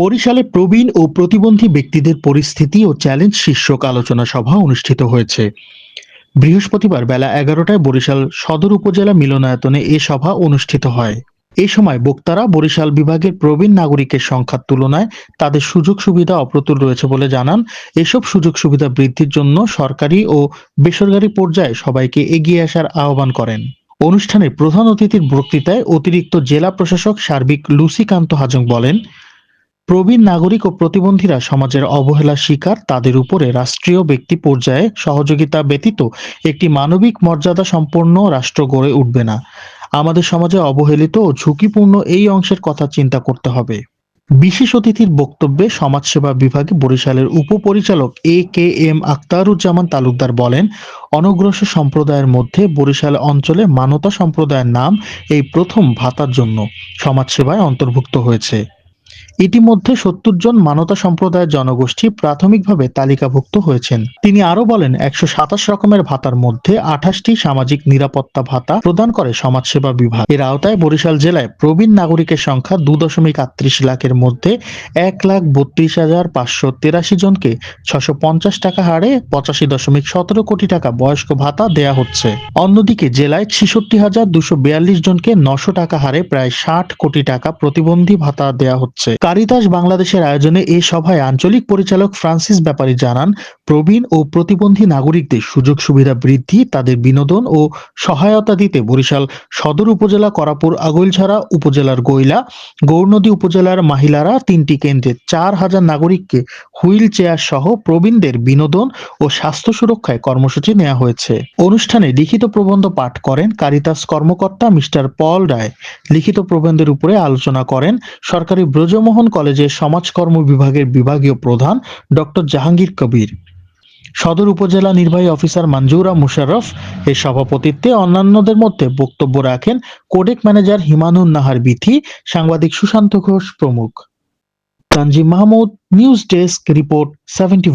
বরিশালে প্রবীণ ও প্রতিবন্ধী ব্যক্তিদের পরিস্থিতি ও চ্যালেঞ্জ শীর্ষক আলোচনা সভা অনুষ্ঠিত হয়েছে। বৃহস্পতিবার বেলা এগারোটায় বরিশাল সদর উপজেলা মিলনায়তনে এ সভা অনুষ্ঠিত হয়। এ সময় বক্তারা বরিশাল বিভাগের প্রবীণ নাগরিকের সংখ্যার তুলনায় তাদের সুযোগ সুবিধা অপ্রতুল রয়েছে বলে জানান। এসব সুযোগ সুবিধা বৃদ্ধির জন্য সরকারি ও বেসরকারি পর্যায়ে সবাইকে এগিয়ে আসার আহ্বান করেন। অনুষ্ঠানে প্রধান অতিথির বক্তৃতায় অতিরিক্ত জেলা প্রশাসক সার্বিক লুসিকান্ত হাজং বলেন প্রবীণ নাগরিক ও প্রতিবন্ধীরা সমাজের অবহেলা শিকার, তাদের উপরে রাষ্ট্রীয় ব্যক্তি পর্যায়ে সহযোগিতা ব্যতীত একটি মানবিক মর্যাদা সম্পন্ন রাষ্ট্র গড়ে উঠবে না। আমাদের সমাজে অবহেলিত ও ঝুঁকিপূর্ণ এই অংশের কথা চিন্তা করতে হবে। বিশেষ অতিথির বক্তব্যে সমাজসেবা বিভাগে বরিশালের উপপরিচালক A K M Aktaruzzaman Talukdar বলেন, অনগ্রসর সম্প্রদায়ের মধ্যে বরিশাল অঞ্চলে মানতা সম্প্রদায়ের নাম এই প্রথম ভাতার জন্য সমাজসেবায় অন্তর্ভুক্ত হয়েছে। ইতিমধ্যে সত্তর জন মানতা সম্প্রদায়ের জনগোষ্ঠী প্রাথমিকভাবে তালিকাভুক্ত হয়েছেন। তিনি আরও বলেন, একশো সাতাশ রকমের ভাতার মধ্যে আঠাশটি সামাজিক নিরাপত্তা ভাতা প্রদান করে সমাজসেবা বিভাগ। এর আওতায় বরিশাল জেলায় প্রবীণ নাগরিকের সংখ্যা দু দশমিক আটত্রিশ লাখের মধ্যে এক লাখ বত্রিশ হাজার পাঁচশো তেরাশি জনকে ছশো পঞ্চাশ টাকা হারে পঁচাশি দশমিক সতেরো কোটি টাকা বয়স্ক ভাতা দেয়া হচ্ছে। অন্যদিকে জেলায় ছেষট্টি হাজার দুশো বিয়াল্লিশ জনকে নশো টাকা হারে প্রায় ষাট কোটি টাকা প্রতিবন্ধী ভাতা দেয়া হচ্ছে। কারিতাস বাংলাদেশের আয়োজনে এই সভায় আঞ্চলিক পরিচালক ফ্রান্সিস ব্যাপারী জানান, প্রবীণ ও প্রতিবন্ধী নাগরিকদের সুযোগ সুবিধা বৃদ্ধি, তাদের বিনোদন ও সহায়তা দিতে বরিশাল সদর উপজেলা করাপুর আগৈলঝাড়া উপজেলার গৈলা গৌরনদী উপজেলার মহিলারা তিনটি কেন্দ্রে চার হাজার নাগরিককে হুইল চেয়ার সহ প্রবীণদের বিনোদন ও স্বাস্থ্য সুরক্ষায় কর্মসূচি নেওয়া হয়েছে। অনুষ্ঠানে লিখিত প্রবন্ধ পাঠ করেন কারিতাস কর্মকর্তা মিস্টার পল রায়। লিখিত প্রবন্ধের উপরে আলোচনা করেন সরকারি ব্রজমোহন কলেজের সমাজকর্ম বিভাগের বিভাগীয় প্রধান ডক্টর জাহাঙ্গীর কবির। সদর উপজেলা নির্বাহী অফিসার মঞ্জুরা মুশারফ এর সভাপতিত্বে অন্যান্যদের মধ্যে বক্তব্য রাখেন কোডেক ম্যানেজার হিমানুন নাহার বিথি, সাংবাদিক সুশান্ত ঘোষ প্রমুখ। Tanzim Mahmud, news desk, report seventy